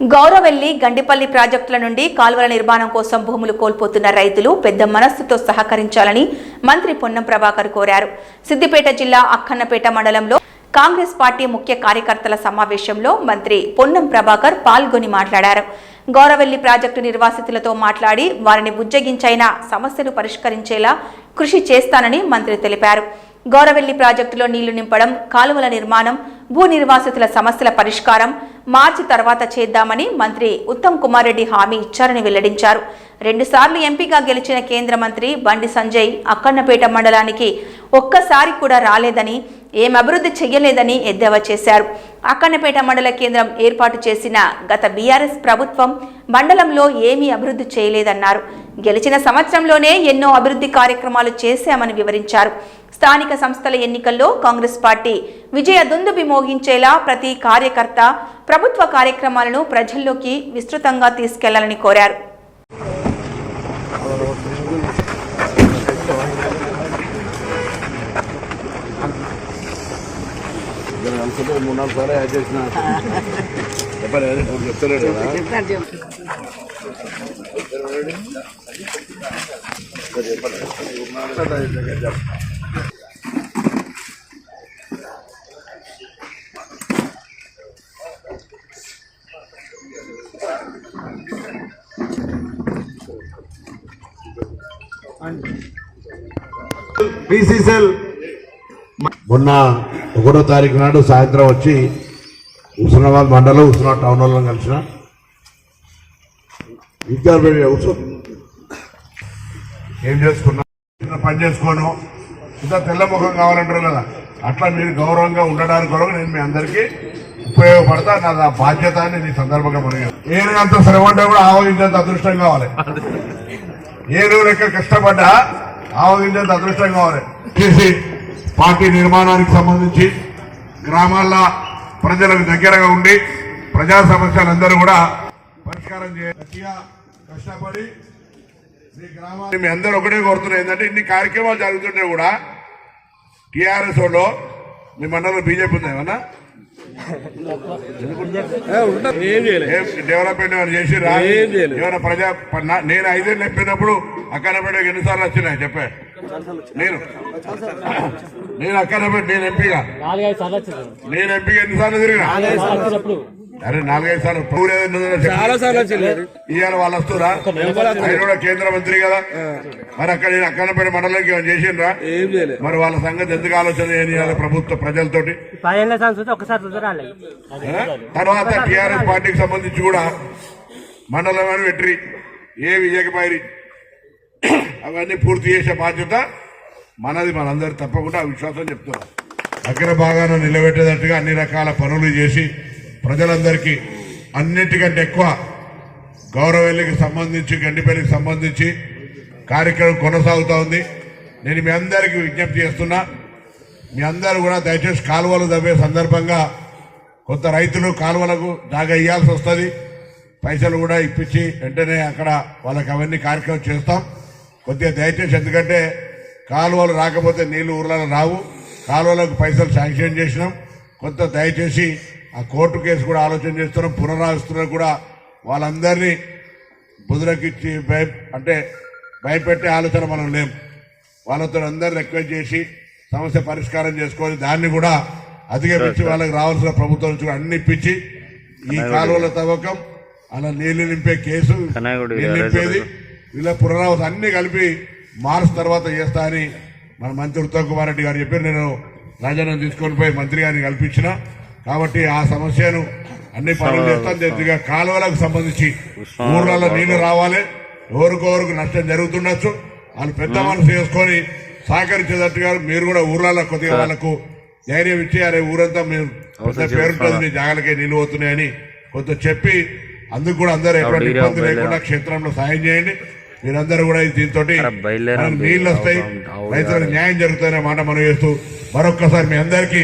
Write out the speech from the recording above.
గౌరవెల్లి గండిపల్లి ప్రాజెక్టుల నుండి కాలువల నిర్మాణం కోసం భూములు కోల్పోతున్న రైతులు పెద్ద మనస్సుతో సహకరించాలని మంత్రి పొన్నం ప్రభాకర్ కోరారు. సిద్దిపేట జిల్లా అక్కన్నపేట మండలంలో కాంగ్రెస్ పార్టీ ముఖ్య కార్యకర్తల సమావేశంలో మంత్రి పొన్నం ప్రభాకర్ పాల్గొని మాట్లాడారు. గౌరవెల్లి ప్రాజెక్టు నిర్వాసితులతో మాట్లాడి వారిని బుజ్జగించైన సమస్యను పరిష్కరించేలా కృషి చేస్తానని మంత్రి తెలిపారు. గౌరవెల్లి ప్రాజెక్టులో నీళ్ళు నింపడం కాలువల నిర్మాణం భూ నిర్వాసితుల సమస్యల పరిష్కారం మార్చి తర్వాత చేద్దామని మంత్రి ఉత్తమ్ కుమార్ రెడ్డి హామీ ఇచ్చారని వెల్లడించారు. రెండుసార్లు ఎంపీగా గెలిచిన కేంద్ర మంత్రి బండి సంజయ్ అక్కన్నపేట మండలానికి ఒక్కసారి కూడా రాలేదని ఏం అభివృద్ధి చెయ్యలేదని ఎద్దేవా చేశారు. అక్కన్నపేట మండల కేంద్రం ఏర్పాటు చేసిన గత బీఆర్ఎస్ ప్రభుత్వం మండలంలో ఏమీ అభివృద్ధి చేయలేదన్నారు. గెలిచిన సంవత్సరంలోనే ఎన్నో అభివృద్ధి కార్యక్రమాలు చేశామని వివరించారు. స్థానిక సంస్థల ఎన్నికల్లో కాంగ్రెస్ పార్టీ విజయ దుందుబి మోగించేలా ప్రతి కార్యకర్త ప్రభుత్వ కార్యక్రమాలను ప్రజల్లోకి విస్తృతంగా తీసుకెళ్ళాలని కోరారు. అనుకుంటే మూడు నాలుగు సార్లు యాడ్ చేసిన చెప్పాలి అదే ఇప్పుడు చెప్తలేడు కదా బీసీసీఎల్ మొన్న ఒకటో తారీఖు నాడు సాయంత్రం వచ్చి హుస్నాబాద్ మండలం హుస్నాబాద్ టౌన్ వాళ్ళని కలిసిన. విద్యార్థి అవసరం ఏం చేసుకున్నా పని చేసుకోను. ఇంకా తెల్ల ముఖం కావాలంటారు కదా. అట్లా మీరు గౌరవంగా ఉండడానికి కొరకు నేను మీ అందరికీ ఉపయోగపడతా. నా బాధ్యత అని నీ సందర్భంగా మనం అంత శ్రమ ఉంటే కూడా ఆవగించేంత అదృష్టం కావాలి. ఏనుగు లెక్క కష్టపడ్డా ఆవగించేంత అదృష్టం కావాలి. చేసి పార్టీ నిర్మాణానికి సంబంధించి గ్రామాల్లో ప్రజలకు దగ్గరగా ఉండి ప్రజా సమస్యలందరూ కూడా పరిష్కారం చేయాలి కష్టపడి మీ గ్రామాన్ని మీ అందరూ ఒకటే కోరుతున్నారు ఏంటంటే ఇన్ని కార్యక్రమాలు జరుగుతుంటే కూడా టీఆర్ఎస్ వాళ్ళు మీ మండలంలో బీజేపీ ఉందా ఏమన్నా? డెవలప్మెంట్ ఏమైనా చేసిరా. ఏమైనా ప్రజా నేను ఐదేళ్ళు చెప్పినప్పుడు అక్కనపేట ఎన్నిసార్లు వచ్చినాయి చెప్పే. నేను. నేను అక్కనపేట నేను ఎంపీగా. నేను ఎంపీగా ఎన్నిసార్లు తిరిగినా? అరే నాలుగైదు సార్లు. చాలా సార్లు వచ్చింది. ఇవాళ వాళ్ళు వస్తురా ఆయన కూడా కేంద్ర మంత్రి కదా. మరి అక్కడ నేను అక్కనపేట మండలంకి ఏమైనా చేసిండ్రా? మరి వాళ్ళ సంగతి ఎందుకు ఆలోచన ఇవాళ ప్రభుత్వ ప్రజలతోటి? తర్వాత టిఆర్ఎస్ పార్టీకి సంబంధించి కూడా మండలం అని వెట్రి. ఏ విజయకపైరి అవన్నీ పూర్తి చేసే బాధ్యత మనది మనందరి తప్పకుండా విశ్వాసం చెప్తున్నాం. అగ్ర భాగాన నిలబెట్టేటట్టుగా అన్ని రకాల పనులు చేసి ప్రజలందరికీ అన్నిటికంటే ఎక్కువ గౌరవెల్లికి సంబంధించి గండిపల్లికి సంబంధించి కార్యక్రమం కొనసాగుతూ ఉంది. నేను మీ అందరికీ విజ్ఞప్తి చేస్తున్నా మీ అందరూ కూడా దయచేసి కాలువలు తవ్వే సందర్భంగా కొంత రైతులు కాలువలకు దాగా ఇవ్వాల్సి వస్తుంది. పైసలు కూడా ఇప్పించి వెంటనే అక్కడ వాళ్ళకి అవన్నీ కార్యక్రమం చేస్తాం. కొద్దిగా దయచేసి ఎందుకంటే కాలువలు రాకపోతే నీళ్ళు ఊర్లలో రావు. కాలువలకు పైసలు శాంక్షన్ చేసినాం. కొంత దయచేసి ఆ కోర్టు కేసు కూడా ఆలోచన చేస్తున్నాం పునరావిస్తున్నారు కూడా వాళ్ళందరినీ బుధులకిచ్చి భయ అంటే భయపెట్టే ఆలోచన మనం లేం. వాళ్ళతో అందరు రిక్వెస్ట్ చేసి సమస్య పరిష్కారం చేసుకొని దాన్ని కూడా అధిగమించి వాళ్ళకి రావాల్సిన ప్రభుత్వం నుంచి కూడా అన్ని ఇప్పించి ఈ కాలువల తవ్వకం అలా నీళ్ళు నింపే కేసు నింపేది. ఇలా పునరావృతం అన్ని కలిపి మార్చ్ తర్వాత చేస్తా అని మన మంత్రి ఉత్తమ్ కుమార్ రెడ్డి గారు చెప్పారు. నేను రాజాను తీసుకొని పోయి మంత్రి గారిని కల్పించిన. కాబట్టి ఆ సమస్యను అన్ని పనులు చేస్తాను కొద్దిగా కాలువలకు సంబంధించి ఊర్లలో నీళ్ళు రావాలి. ఎవరికొవరికి నష్టం జరుగుతుండొచ్చు. వాళ్ళు పెద్ద మనసు చేసుకొని సహకరించేటట్టుగా మీరు కూడా ఊర్లలో కొద్దిగా వాళ్ళకు ధైర్యం ఇచ్చి అరే ఊరంతా మీరు పెద్ద పేరుంటుంది మీ జాగాలకే నీళ్ళు పోతున్నాయని కొంత చెప్పి అందుకు కూడా అందరూ ఎటువంటి ఇబ్బంది లేకుండా క్షేత్రంలో సాయం చేయండి. మీరందరూ కూడా దీంతో నీళ్ళు వస్తాయి. రైతులకు న్యాయం జరుగుతుందనే మాట మనం చేస్తూ మరొక్కసారి మీ అందరికీ